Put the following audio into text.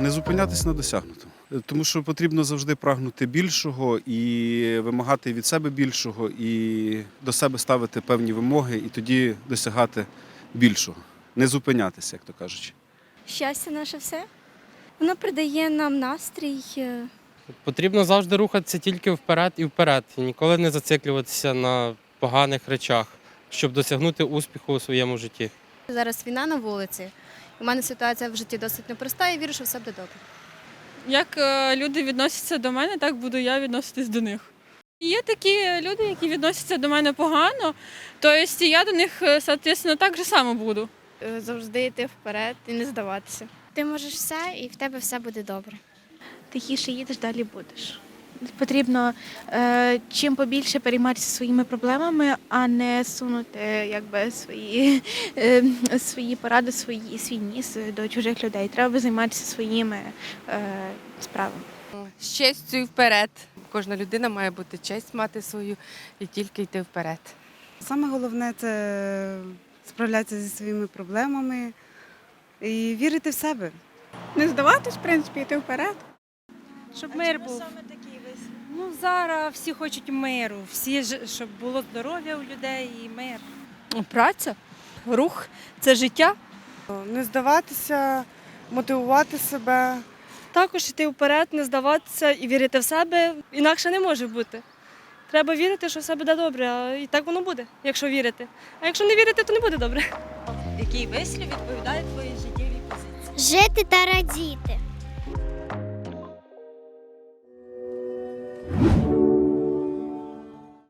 Не зупинятись на досягнутому. Тому що потрібно завжди прагнути більшого і вимагати від себе більшого, і до себе ставити певні вимоги, і тоді досягати більшого. Не зупинятися, як то кажуть. Щастя наше все. Воно придає нам настрій. е, Потрібно завжди рухатися тільки вперед і вперед, і ніколи не зациклюватися на поганих речах, щоб досягнути успіху у своєму житті. Зараз війна на вулиці. У мене ситуація в житті досить непроста, і вірю, що все буде добре. Як е, люди відносяться до мене, так буду я відноситись до них. Є такі люди, які відносяться до мене погано, тобто я до них, е, соответственно, так же само буду. Е, Завжди йти вперед і не здаватися. Ти можеш все, і в тебе все буде добре. тихіше їдеш, далі будеш. Потрібно е, чим побільше перейматися своїми проблемами, а не сунути якби, свої, е, свої поради, свої, свій ніс до чужих людей. Треба займатися своїми е, справами. з честю і вперед. Кожна людина має бути честь мати свою і тільки йти вперед. Саме головне це справлятися зі своїми проблемами і вірити в себе. Не здаватись, в принципі, йти вперед. Щоб мир був. Ну зараз всі хочуть миру, всі щоб було здоров'я у людей і мир. Праця, рух це життя. Не здаватися, мотивувати себе. Також йти вперед, не здаватися і вірити в себе. Інакше не може бути. Треба вірити, що все буде добре, а і так воно буде, якщо вірити. А якщо не вірити, то не буде добре. Який вислів відповідає твоїй життєвій позиції? Жити та радіти. you